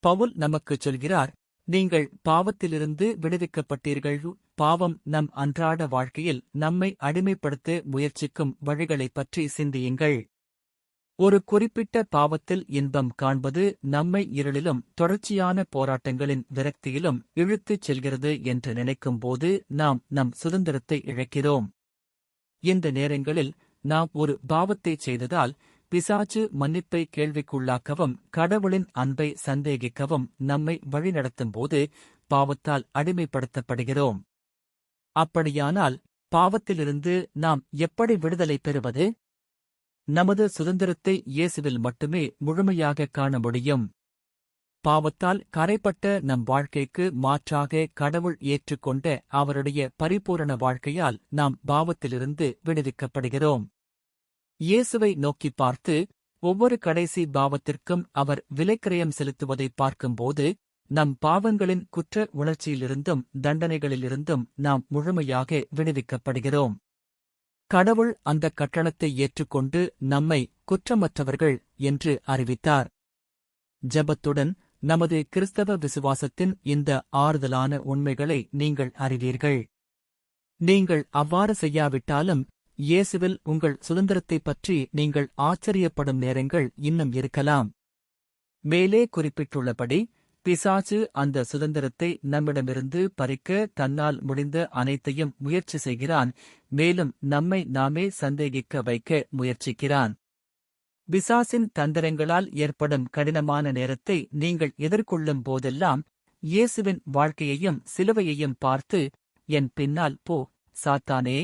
பவுல் நமக்குச் சொல்கிறார் நீங்கள் பாவத்திலிருந்து விடுவிக்கப்பட்டீர்கள். பாவம் நம் அன்றாட வாழ்க்கையில் நம்மை அடிமைப்படுத்த முயற்சிக்கும் வழிகளைப் பற்றி சிந்தியுங்கள். ஒரு குறிப்பிட்ட பாவத்தில் இன்பம் காண்பது நம்மை இருளிலும் தொடர்ச்சியான போராட்டங்களின் விரக்தியிலும் இழுத்துச் செல்கிறது என்று நினைக்கும்போது நாம் நம் சுதந்திரத்தை இழக்கிறோம். இந்த நேரங்களில் நாம் ஒரு பாவத்தைச் செய்ததால் பிசாச்சு மன்னிப்பை கேள்விக்குள்ளாக்கவும் கடவுளின் அன்பை சந்தேகிக்கவும் நம்மை வழிநடத்தும் போது பாவத்தால் அடிமைப்படுத்தப்படுகிறோம். அப்படியானால் பாவத்திலிருந்து நாம் எப்படி விடுதலை பெறுவது? நமது சுதந்திரத்தை இயேசுவில் மட்டுமே முழுமையாக காண முடியும். பாவத்தால் கரைப்பட்ட நம் வாழ்க்கைக்கு மாற்றாக கடவுள் ஏற்றுக்கொண்ட அவருடைய பரிபூரண வாழ்க்கையால் நாம் பாவத்திலிருந்து விடுவிக்கப்படுகிறோம். இயேசுவை நோக்கி பார்த்து ஒவ்வொரு கடைசி பாவத்திற்கும் அவர் விலைக்கிரயம் செலுத்துவதை பார்க்கும்போது நம் பாவங்களின் குற்ற உணர்ச்சியிலிருந்தும் தண்டனைகளிலிருந்தும் நாம் முழுமையாக விடுவிக்கப்படுகிறோம். கடவுள் அந்த கட்டணத்தை ஏற்றுக்கொண்டு நம்மை குற்றமற்றவர்கள் என்று அறிவித்தார். ஜபத்துடன் நமது கிறிஸ்தவ விசுவாசத்தின் இந்த ஆறுதலான உண்மைகளை நீங்கள் அறிவீர்கள். நீங்கள் அவ்வாறு செய்யாவிட்டாலும் இயேசுவில் உங்கள் சுதந்திரத்தைப் பற்றி நீங்கள் ஆச்சரியப்படும் நேரங்கள் இன்னும் இருக்கலாம். மேலே குறிப்பிட்டுள்ளபடி பிசாசு அந்த சுதந்திரத்தை நம்மிடமிருந்து பறிக்க தன்னால் முடிந்த அனைத்தையும் முயற்சி செய்கிறான் மேலும் நம்மை நாமே சந்தேகிக்க வைக்க முயற்சிக்கிறான். பிசாசின் தந்திரங்களால் ஏற்படும் கடினமான நேரத்தை நீங்கள் எதிர்கொள்ளும் போதெல்லாம் இயேசுவின் வாழ்க்கையையும் சிலுவையையும் பார்த்து என் பின்னால் போ சாத்தானே!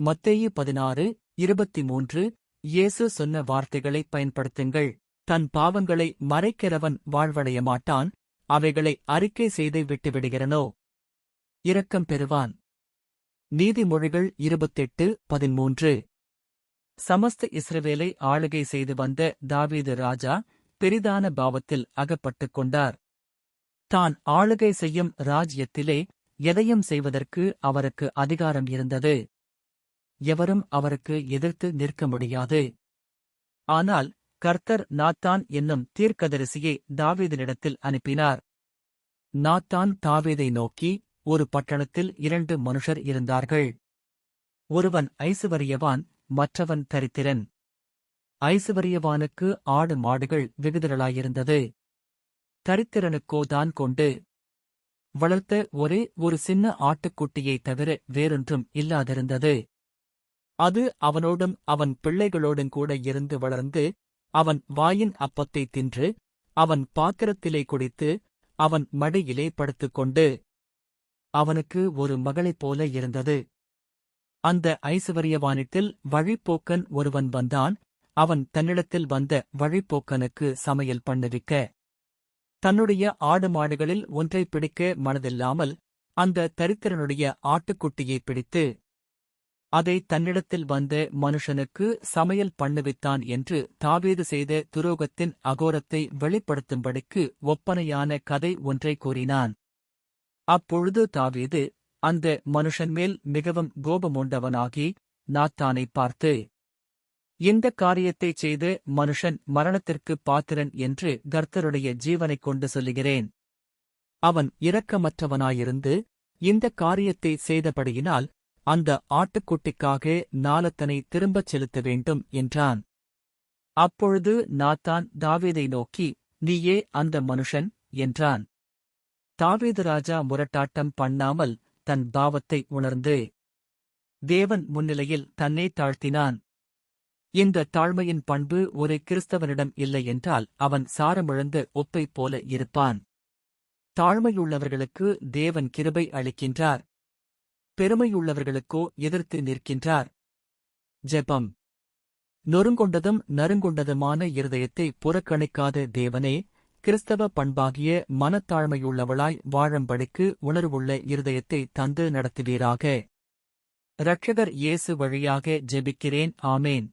மத்தேயு பதினாறு இருபத்தி மூன்று இயேசு சொன்ன வார்த்தைகளை பயன்படுத்துங்கள். தன் பாவங்களை மறைக்கிறவன் வாழ்வடைய மாட்டான் அவைகளை அறிக்கை செய்து விட்டுவிடுகிறனோ? இரக்கம் பெறுவான். நீதிமொழிகள் இருபத்தெட்டு பதிமூன்று. சமஸ்த இஸ்ரவேலை ஆளுகை செய்து வந்த தாவீது ராஜா பெரிதான பாவத்தில் அகப்பட்டுக் கொண்டார். தான் ஆளுகை செய்யும் ராஜ்யத்திலே எதையும் செய்வதற்கு அவருக்கு அதிகாரம் இருந்தது. எவரும் அவருக்கு எதிர்த்து நிற்க முடியாது. ஆனால் கர்த்தர் நாத்தான் என்னும் தீர்க்கதரிசியை தாவீதனிடத்தில் அனுப்பினார். நாத்தான் தாவீதை நோக்கி ஒரு பட்டணத்தில் இரண்டு மனுஷர் இருந்தார்கள். ஒருவன் ஐசுவரியவான் மற்றவன் தரித்திரன். ஐசுவரியவானுக்கு ஆடு மாடுகள் வெகுதிரளாயிருந்தது தரித்திரனுக்கோ தான் கொண்டு. வளர்த்த ஒரே ஒரு சின்ன ஆட்டுக்குட்டியைத் தவிர வேறொன்றும் இல்லாதிருந்தது. அது அவனோடும் அவன் பிள்ளைகளோடும் கூட இருந்து வளர்ந்து அவன் வாயின் அப்பத்தை தின்று அவன் பாத்திரத்திலே குடித்து அவன் மடியிலே படுத்துக்கொண்டு அவனுக்கு ஒரு மகளைப் போல இருந்தது. அந்த ஐசுவரியவானிட்டில் வழிப்போக்கன் ஒருவன் வந்தான். அவன் தன்னிடத்தில் வந்த வழிப்போக்கனுக்கு சமையல் பண்ணுவிக்க. தன்னுடைய ஆடு மாடுகளில் ஒன்றை பிடிக்க மனதில்லாமல் அந்த தரித்திரனுடைய ஆட்டுக்குட்டியை பிடித்து அதை தன்னிடத்தில் வந்த மனுஷனுக்கு சமையல் பண்ணுவித்தான் என்று தாவீது செய்த துரோகத்தின் அகோரத்தை வெளிப்படுத்தும்படிக்கு ஒப்பனையான கதை ஒன்றை கூறினான். அப்பொழுது தாவீது அந்த மனுஷன் மேல் மிகவும் கோபமுண்டவனாகி நாத்தானை பார்த்து இந்த காரியத்தைச் செய்து மனுஷன் மரணத்திற்கு பாத்திரன் என்று கர்த்தருடைய ஜீவனைக் கொண்டு சொல்லுகிறேன். அவன் இரக்கமற்றவனாயிருந்து இந்த காரியத்தை செய்தபடியினால் அந்த ஆட்டுக்குட்டிக்காக நாலத்தனை திரும்பச் செலுத்த வேண்டும் என்றான். அப்பொழுது நாத்தான் தாவீதை நோக்கி நீயே அந்த மனுஷன் என்றான். தாவீது ராஜா முரட்டாட்டம் பண்ணாமல் தன் பாவத்தை உணர்ந்து தேவன் முன்னிலையில் தன்னை தாழ்த்தினான். இந்த தாழ்மையின் பண்பு ஒரு கிறிஸ்தவனிடம் இல்லை என்றால் அவன் சாரமிழந்த ஒப்பைப் போல இருப்பான். தாழ்மையுள்ளவர்களுக்கு தேவன் கிருபை அளிக்கின்றார். பெருமையுள்ளவர்களுக்கோ எதிர்த்து நிற்கின்றார். ஜெபம். நொறுங்கொண்டதும் நறுங்கொண்டதுமான இருதயத்தை புறக்கணிக்காத தேவனே கிறிஸ்தவ பண்பாகிய மனத்தாழ்மையுள்ளவளாய் வாழம்படிக்கு உணர்வுள்ள இருதயத்தை தந்து நடத்துவீராக. இரட்சகர் இயேசு வழியாக ஜெபிக்கிறேன். ஆமேன்.